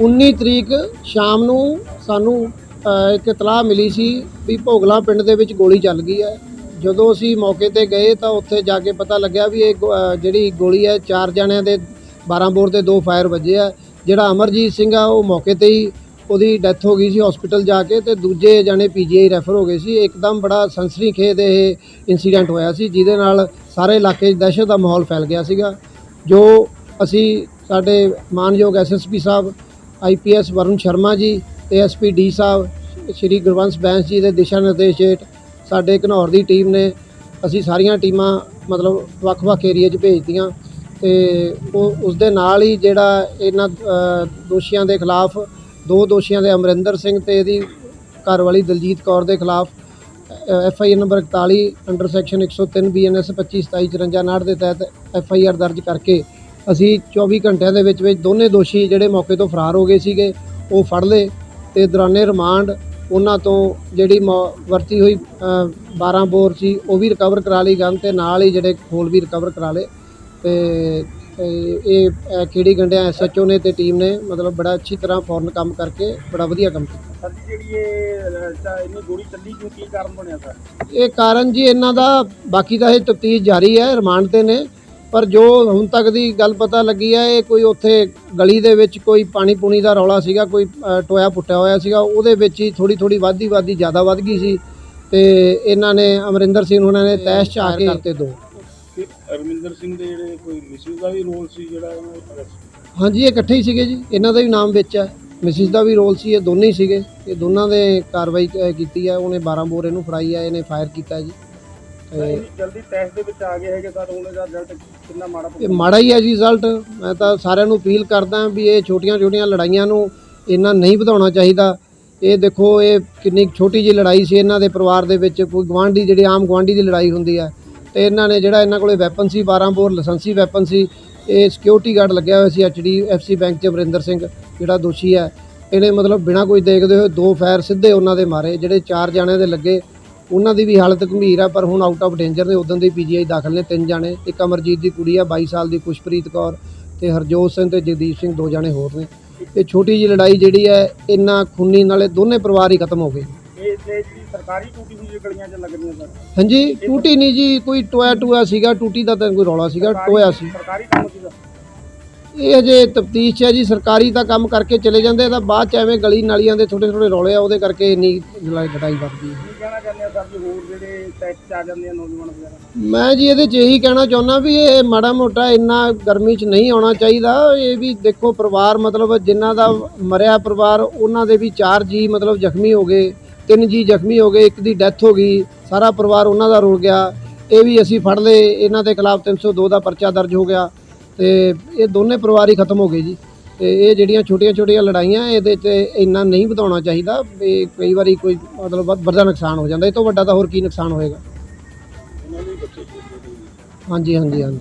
19 ਤਰੀਕ ਸ਼ਾਮ ਨੂੰ ਸਾਨੂੰ ਇੱਕ ਇਤਲਾਹ ਮਿਲੀ ਸੀ ਵੀ ਭੋਗਲਾ ਪਿੰਡ ਦੇ ਵਿੱਚ ਗੋਲੀ ਚੱਲ ਗਈ ਹੈ। ਜਦੋਂ ਅਸੀਂ ਮੌਕੇ ਤੇ ਗਏ ਤਾਂ ਉੱਥੇ ਜਾ ਕੇ ਪਤਾ ਲੱਗਿਆ ਵੀ ਇਹ ਗੋ- ਜਿਹੜੀ ਗੋਲੀ ਹੈ, ਚਾਰ ਜਣਿਆਂ ਦੇ 12 ਬੋਰ ਦੇ ਦੋ ਫਾਇਰ ਵੱਜੇ ਆ। ਜਿਹੜਾ ਅਮਰਜੀਤ ਸਿੰਘ ਆ, ਉਹ ਮੌਕੇ ਤੇ ਹੀ ਉਹਦੀ ਡੈਥ ਹੋ ਗਈ ਸੀ ਹਸਪੀਟਲ ਜਾ ਕੇ ਤੇ ਦੂਜੇ ਜਣੇ ਪੀਜੀਆਈ ਰੈਫਰ ਹੋ ਗਏ ਸੀ। ਇੱਕਦਮ ਬੜਾ ਸੰਸਰੀ ਖੇਦ ਇਹ ਇਨਸੀਡੈਂਟ ਹੋਇਆ ਸੀ, ਜਿਹਦੇ ਨਾਲ ਸਾਰੇ ਇਲਾਕੇ 'ਚ ਦਹਿਸ਼ਤ ਦਾ ਮਾਹੌਲ ਫੈਲ ਗਿਆ ਸੀਗਾ। ਜੋ ਅਸੀਂ ਸਾਡੇ ਮਾਨਯੋਗ ਐਸਐਸਪੀ ਸਾਹਿਬ ਆਈਪੀਐਸ ਵਰੁਣ ਸ਼ਰਮਾ ਜੀ ਤੇ ਐਸਪੀ ਡੀ ਸਾਹਿਬ, ਸ਼੍ਰੀ ਗੁਰਵੰਸ਼ ਬੈਂਸ ਜੀ ਦੇ ਦਿਸ਼ਾ ਨਿਰਦੇਸ਼ ਹੇਠ ਸਾਡੇ ਘਨੌਰ ਦੀ ਟੀਮ ਨੇ ਅਸੀਂ ਸਾਰੀਆਂ ਟੀਮਾਂ ਮਤਲਬ ਵੱਖ-ਵੱਖ ਏਰੀਆ 'ਚ ਭੇਜਤੀਆਂ ਤੇ ਉਹ ਉਸ ਦੇ ਨਾਲ ਹੀ ਜਿਹੜਾ ਇਹਨਾਂ ਦੋਸ਼ੀਆਂ ਦੇ ਖਿਲਾਫ, ਦੋ ਦੋਸ਼ੀਆਂ ਦੇ ਅਮਰਿੰਦਰ ਸਿੰਘ ਤੇ ਇਹਦੀ ਘਰਵਾਲੀ ਦਲਜੀਤ ਕੌਰ ਦੇ ਖਿਲਾਫ F I R number 41 under section 103 BNS 252754 ਦੇ ਤਹਿਤ ਐਫ ਆਈ ਆਰ ਦਰਜ ਕਰਕੇ ਅਸੀਂ 24 ਘੰਟਿਆਂ ਦੇ ਵਿੱਚ ਵਿੱਚ ਦੋਨੇ ਦੋਸ਼ੀ ਜਿਹੜੇ ਮੌਕੇ ਤੋਂ ਫਰਾਰ ਹੋ ਗਏ ਸੀਗੇ ਉਹ ਫੜ ਲਏ ਤੇ ਦੌਰਾਨੇ ਰਿਮਾਂਡ ਉਹਨਾਂ ਤੋਂ ਜਿਹੜੀ ਵਰਤੀ ਹੋਈ ਅ, 12 ਬੋਰ ਸੀ ਉਹ ਵੀ ਰਿਕਵਰ ਕਰਾ ਲਈ ਗਨ ਤੇ ਨਾਲ ਹੀ ਜਿਹੜੇ ਖੋਲ ਵੀ ਰਿਕਵਰ ਕਰਾ ਲਏ ਤੇ ਇਹ ਖੇੜੀ ਗੰਡਿਆ ਐਸਐਚਓ ਨੇ ਤੇ ਟੀਮ ਨੇ ਮਤਲਬ ਬੜਾ ਅੱਛੀ ਤਰ੍ਹਾਂ ਫੌਰਨ ਕੰਮ ਕਰਕੇ ਬੜਾ ਵਧੀਆ ਕੰਮ ਕੀਤਾ। ਸਰ ਜਿਹੜੀ ਇਹ ਇੰਨੀ ਗੋਲੀ ਚੱਲੀ ਕਿਉਂ? ਕੀ ਕਾਰਨ ਬਣਿਆ ਸਰ? ਇਹ ਕਾਰਨ ਜੀ ਇਹਨਾਂ ਦਾ ਬਾਕੀ ਤਾਂ ਇਹ ਤਫਤੀਸ਼ ਜਾਰੀ ਹੈ ਰਿਮਾਂਡ ਤੇ ਨੇ। ਪਰ ਜੋ ਹੁਣ ਤੱਕ ਦੀ ਗੱਲ ਪਤਾ ਲੱਗੀ ਹੈ ਇਹ ਕੋਈ ਉੱਥੇ ਗਲੀ ਦੇ ਵਿੱਚ ਕੋਈ ਪਾਣੀ ਪੂਣੀ ਦਾ ਰੌਲਾ ਸੀਗਾ ਕੋਈ ਟੋਇਆ ਪੁੱਟਿਆ ਹੋਇਆ ਸੀਗਾ ਉਹਦੇ ਵਿੱਚ ਹੀ ਥੋੜੀ ਥੋੜੀ ਵਾਧੀ ਵਾਧੀ ਜ਼ਿਆਦਾ ਵੱਧ ਗਈ ਸੀ ਤੇ ਇਹਨਾਂ ਨੇ ਅਮਰਿੰਦਰ ਸਿੰਘ ਉਹਨਾਂ ਨੇ ਤੈਸ਼ ਚ ਆ ਕੇ ਕਰਤੇ। ਦੋ। ਅਰਮਿੰਦਰ ਸਿੰਘ ਦੇ ਜਿਹੜੇ ਕੋਈ ਮਿਸਿਸ ਦਾ ਵੀ ਰੋਲ ਸੀ ਜਿਹੜਾ ਦੇ ਹਾਂਜੀ ਇਹ ਇਕੱਠੇ ਹੀ ਸੀਗੇ ਜੀ। ਇਹਨਾਂ ਦਾ ਵੀ ਨਾਮ ਵਿੱਚ ਹੈ। ਮਿਸਿਸ ਦਾ ਵੀ ਰੋਲ ਸੀ ਇਹ ਦੋਨੇ ਹੀ ਸੀਗੇ। ਇਹ ਦੋਨਾਂ ਦੇ ਕਾਰਵਾਈ ਅ, ਕੀਤੀ ਹੈ ਉਹਨੇ 12 ਬੋਰ ਇਹਨੂੰ ਫੜਾਈ ਹੈ ਇਹਨੇ ਫਾਇਰ ਕੀਤਾ ਜੀ। ਤੇ ਜਲਦੀ ਟੈਸਟ ਦੇ ਵਿੱਚ ਆ ਗਏ ਹੈਗੇ ਸਰ ਉਹਨਾਂ ਦਾ ਰਿਜ਼ਲਟ ਕਿੰਨਾ ਮਾੜਾ ਇਹ ਮਾੜਾ ਹੀ ਹੈ ਜੀ ਰਿਜ਼ਲਟ ਮੈਂ ਤਾਂ ਸਾਰਿਆਂ ਨੂੰ ਅਪੀਲ ਕਰਦਾ ਵੀ ਇਹ ਛੋਟੀਆਂ-ਛੋਟੀਆਂ ਲੜਾਈਆਂ ਨੂੰ ਇੰਨਾ ਨਹੀਂ ਵਧਾਉਣਾ ਚਾਹੀਦਾ। ਇਹ ਦੇਖੋ, ਇਹ ਕਿੰਨੀ ਛੋਟੀ ਜਿਹੀ ਲੜਾਈ ਸੀ ਇਹਨਾਂ ਦੇ ਪਰਿਵਾਰ ਦੇ ਵਿੱਚ। ਕੋਈ ਗਵਾਂਢੀ ਜਿਹੜੀ ਆਮ ਗਵਾਂਢੀ ਦੀ ਲੜਾਈ ਹੁੰਦੀ ਹੈ। ਤੇ ਇਹਨਾਂ ਨੇ ਜਿਹੜਾ ਇਹਨਾਂ ਕੋਲੇ ਵੈਪਨ ਸੀ 12 ਬੋਰ ਲਾਇਸੈਂਸੀ ਵੈਪਨ ਸੀ, ਇਹ ਸਿਕਿਉਰਿਟੀ ਗਾਰਡ ਲੱਗਿਆ ਹੋਇਆ ਸੀ ਐਚਡੀਐਫਸੀ ਬੈਂਕ 'ਚ ਵਰਿੰਦਰ ਸਿੰਘ, ਜਿਹੜਾ ਦੋਸ਼ੀ ਹੈ। ਇਹਨੇ ਮਤਲਬ ਬਿਨਾਂ ਕੋਈ ਦੇਖਦੇ ਹੋਏ ਦੋ ਫਾਇਰ ਸਿੱਧੇ ਉਹਨਾਂ ਦੇ ਮਾਰੇ, ਜਿਹੜੇ ਚਾਰ ਜਣਿਆਂ ਦੇ ਲੱਗੇ। ਉਹਨਾਂ ਦੀ ਵੀ ਹਾਲਤ ਗੰਭੀਰ ਆ ਪਰ ਹੁਣ ਆਊਟ ਆਫ ਡੇਂਜਰ ਨੇ ਉਦੋਂ ਦੇ ਪੀਜੀਆਈ ਦਾਖਲ ਨੇ ਤਿੰਨ ਜਾਣੇ। ਇੱਕ ਅਮਰਜੀਤ ਦੀ ਕੁੜੀ ਆ 22 ਸਾਲ ਦੀ ਖੁਸ਼ਪ੍ਰੀਤ ਕੌਰ ਤੇ ਹਰਜੋਤ ਸਿੰਘ ਤੇ ਜਗਦੀਪ ਸਿੰਘ ਦੋ ਜਾਣੇ ਹੋਰ ਨੇ। ਇਹ ਛੋਟੀ ਜਿਹੀ ਲੜਾਈ ਜਿਹੜੀ ਹੈ ਇੰਨਾ ਖੂਨੀ ਨਾਲੇ ਦੋਨੇ ਪਰਿਵਾਰ ਹੀ ਖਤਮ ਹੋ ਗਏ। ਸਰਕਾਰੀ ਟੂਟੀ ਹੋਈ ਗਲੀਆਂ 'ਚ ਲੱਗਦੀਆਂ ਸਰ ਹਾਂਜੀ ਟੂਟੀ ਨਹੀਂ ਜੀ ਕੋਈ ਟੋਇਆ ਟੂਆ ਸੀਗਾ ਟੂਟੀ ਦਾ ਤਾਂ ਕੋਈ ਰੌਲਾ ਸੀਗਾ ਟੋਇਆ ਸੀ। ਸਰਕਾਰੀ ਕੰਮ ਇਹ ਅਜੇ ਤਫਤੀਸ਼ ਹੈ ਜੀ ਸਰਕਾਰੀ ਦਾ ਕੰਮ ਕਰਕੇ ਚਲੇ ਜਾਂਦੇ ਤਾਂ ਬਾਅਦ ਚ ਐਵੇਂ ਗਲੀ ਨਾਲੀਆਂ ਦੇ ਛੋਟੇ ਛੋਟੇ ਰੌਲੇ ਆ ਉਹਦੇ ਕਰਕੇ ਇੰਨੀ ਲੜਾਈ ਵੱਧਦੀ ਹੈ। ਕਹਿਣਾ ਚਾਹੁੰਦੇ ਆ ਸਰ ਜੀ ਹੋਰ ਜਿਹੜੇ ਟੈਸਟ 'ਚ ਆ ਜਾਂਦੇ ਆ ਨੌਜਵਾਨ ਵਗੈਰਾ? ਮੈਂ ਜੀ ਇਹਦੇ 'ਚ ਇਹੀ ਕਹਿਣਾ ਚਾਹੁੰਦਾ ਵੀ ਇਹ ਮਾੜਾ ਮੋਟਾ ਇੰਨਾ ਗਰਮੀ 'ਚ ਨਹੀਂ ਆਉਣਾ ਚਾਹੀਦਾ ਇਹ ਵੀ ਦੇਖੋ ਪਰਿਵਾਰ ਮਤਲਬ ਜਿਨ੍ਹਾਂ ਦਾ ਮਰਿਆ ਪਰਿਵਾਰ ਉਹਨਾਂ ਦੇ ਵੀ ਚਾਰ ਜੀ ਮਤਲਬ ਜ਼ਖਮੀ ਹੋ ਗਏ ਤਿੰਨ ਜੀ ਜ਼ਖਮੀ ਹੋ ਗਏ ਇੱਕ ਦੀ ਡੈਥ ਹੋ ਗਈ ਸਾਰਾ ਪਰਿਵਾਰ ਉਹਨਾਂ ਦਾ ਰੁਲ ਗਿਆ ਇਹ ਵੀ ਅਸੀਂ ਫੜ ਲਏ ਇਹਨਾਂ ਦੇ ਖਿਲਾਫ 302 ਦਾ ਪਰਚਾ ਦਰਜ ਹੋ ਗਿਆ। ਤੇ ਇਹ ਦੋਨੇ ਪਰਿਵਾਰ ਹੀ ਖਤਮ ਹੋ ਗਏ ਜੀ। ਤੇ ਇਹ ਜਿਹੜੀਆਂ ਛੋਟੀਆਂ ਛੋਟੀਆਂ ਲੜਾਈਆਂ, ਇਹਦੇ 'ਚ ਇੰਨਾ ਨਹੀਂ ਵਧਾਉਣਾ ਚਾਹੀਦਾ ਵੀ ਕਈ ਵਾਰੀ ਕੋਈ ਮਤਲਬ ਵੱਧ ਵੱਡਾ ਨੁਕਸਾਨ ਹੋ ਜਾਂਦਾ। ਇਹ ਤੋਂ ਵੱਡਾ ਤਾਂ ਹੋਰ ਕੀ ਨੁਕਸਾਨ ਹੋਏਗਾ? ਹਾਂਜੀ ਹਾਂਜੀ ਹਾਂਜੀ।